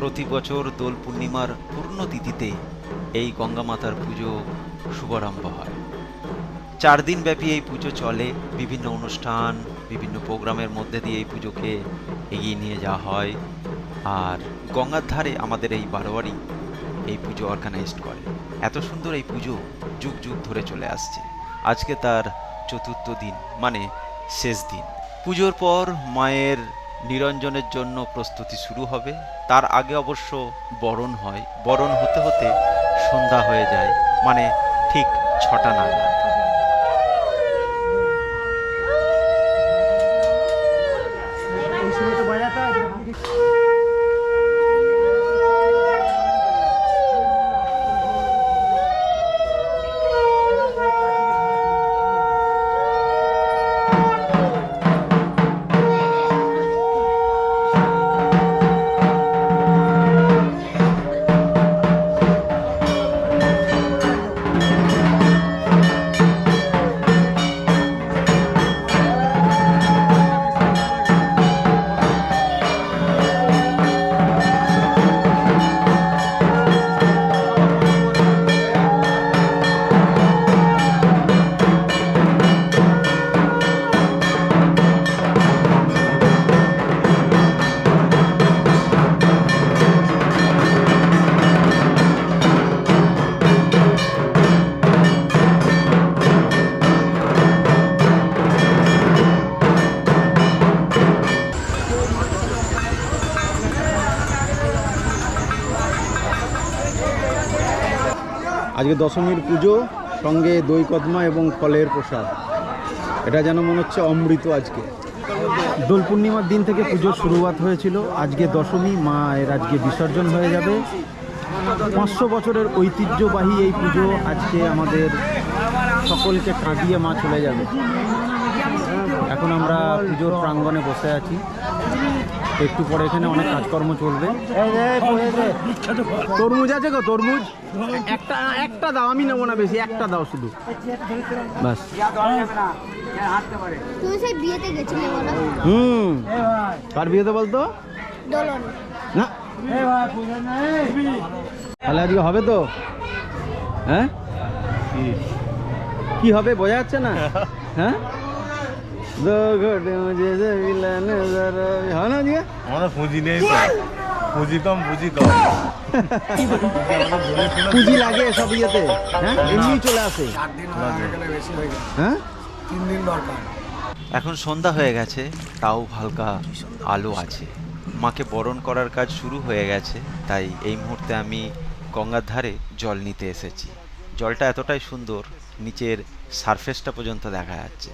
প্রতি বছর দোল পূর্ণিমার পূর্ণ তিথিতে এই গঙ্গা মাতার পুজো শুভারম্ভ হয়। চার দিন ব্যাপী এই পুজো চলে, বিভিন্ন অনুষ্ঠান, বিভিন্ন প্রোগ্রামের মধ্যে দিয়ে এই পুজোকে এগিয়ে নিয়ে যাওয়া হয়। আর গঙ্গার ধারে আমাদের এই বারোয়ারি এই পুজো অর্গানাইজড করে। এত সুন্দর এই পুজো যুগ যুগ ধরে চলে আসছে। আজকে তার চতুর্থ দিন মানে শেষ দিন। পুজোর পর মায়ের নিরঞ্জনের জন্য প্রস্তুতি শুরু হবে। তার আগে অবশ্য বরণ হয়। বরণ হতে হতে সন্ধ্যা হয়ে যায় মানে ঠিক ছটা নাগাদ। আজকে দশমীর পুজো, সঙ্গে দই কদমা এবং ফলের প্রসাদ। এটা যেন মনে হচ্ছে অমৃত আজকে। দোল পূর্ণিমার দিন থেকে পুজোর শুরুয়াত হয়েছিল। আজকে দশমী, মা এর আজকে বিসর্জন হয়ে যাবে। পাঁচশো বছরের ঐতিহ্যবাহী এই পুজো আজকে আমাদের সকলকে কাঁদিয়ে মা চলে যাবে। এখন আমরা পুজোর প্রাঙ্গণে বসে আছি। একটু পরে এখানে অনেক কাজকর্ম চলবে। তরমুজ আছে গো তরমুজ। একটা একটা দাও আমি নেব না বেশি একটা দাও শুধু। বাস বলো? হুম। কার বিয়েতে বলতো? না। তাহলে আজকে হবে তো? হ্যাঁ? কি হবে বোঝা যাচ্ছে না? হ্যাঁ? দো ঘটে মুঝে হয় না পুঁজি নেই তো পুঁজি কম পুঁজি কম পুঁজি লাগে সব ইয়েতে হ্যাঁ এমনি চলে আসে হ্যাঁ এখন সন্ধ্যা হয়ে গেছে তাও হালকা আলো আছে। মাকে বরণ করার কাজ শুরু হয়ে গেছে তাই এই মুহূর্তে আমি গঙ্গার ধারে জল নিতে এসেছি। জলটা এতটাই সুন্দর নিচের সারফেসটা পর্যন্ত দেখা যাচ্ছে।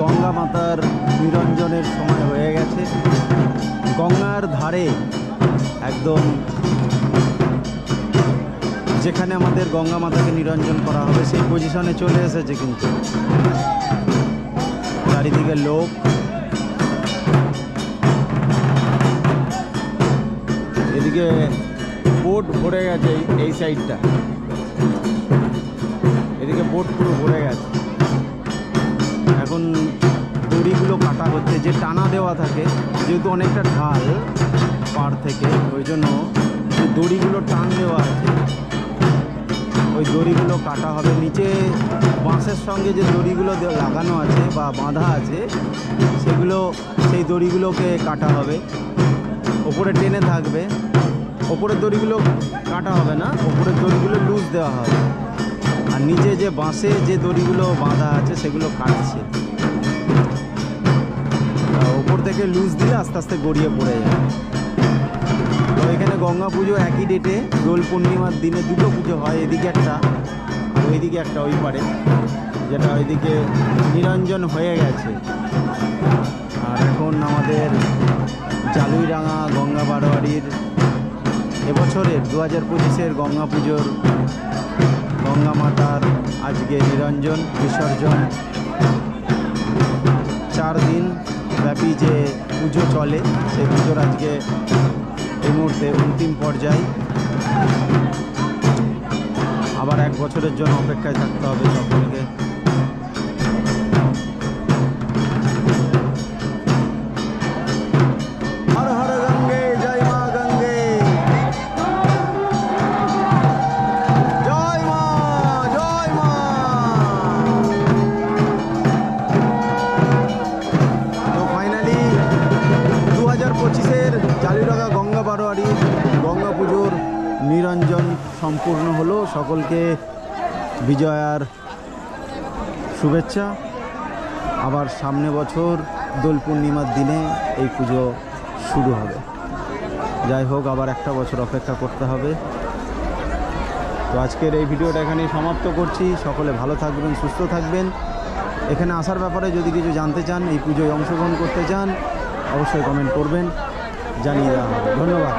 গঙ্গা মাতার নিরঞ্জনের সময় হয়ে গেছে। গঙ্গার ধারে একদম যেখানে আমাদের গঙ্গা মাতাকে নিরঞ্জন করা হবে, সেই পজিশনে চলে এসেছে কিন্তু। চারিদিকে লোক। এদিকে বোট ভরে গেছে এই সাইডটা এদিকে বোট পুরো ভরে গেছে। এখন দড়িগুলো কাটা হচ্ছে, যে টানা দেওয়া থাকে, যেহেতু অনেকটা ঢাল পার থেকে, ওই জন্য যে দড়িগুলো টান দেওয়া আছে, ওই দড়িগুলো কাটা হবে। নিচে বাঁশের সঙ্গে যে দড়িগুলো লাগানো আছে বা বাঁধা আছে, সেগুলো, সেই দড়িগুলোকে কাটা হবে। ওপরে টেনে থাকবে। ওপরের দড়িগুলো কাটা হবে না, ওপরের দড়িগুলো লুজ দেওয়া হবে। আর নিচে যে বাঁশে যে দড়িগুলো বাঁধা আছে, সেগুলো কাটছে। ওপর থেকে লুজ দিলে আস্তে আস্তে গড়িয়ে পড়ে যায়। তো এখানে গঙ্গা পুজো একই ডেটে দোল পূর্ণিমার দিনে দুটো পুজো হয়, এদিকে একটা আর ওইদিকে একটা ওই পারে, যেটা ওইদিকে নিরঞ্জন হয়ে গেছে। আর এখন আমাদের জালুইরাঙা গঙ্গা বারোয়ারির এবছরের, দু হাজার পঁচিশের গঙ্গা পুজোর গঙ্গা মাতার আজকে নিরঞ্জন, বিসর্জন। চার দিন ব্যাপী যে পুজো চলে, সেই পুজোর আজকে এই মুহূর্তে অন্তিম পর্যায়ে। আবার এক বছরের জন্য অপেক্ষায় থাকতে হবে সকলকে। সকলকে বিজয়ার শুভেচ্ছা। আবার সামনে বছর দোল পূর্ণিমার দিনে এই পুজো শুরু হবে। যাই হোক, আবার একটা বছর অপেক্ষা করতে হবে। তো আজকের এই ভিডিওটা এখানেই সমাপ্ত করছি। সকলে ভালো থাকবেন, সুস্থ থাকবেন। এখানে আসার ব্যাপারে যদি কিছু জানতে চান, এই পুজোয় অংশগ্রহণ করতে চান, অবশ্যই কমেন্ট করবেন, জানিয়ে দেওয়া হবে। ধন্যবাদ।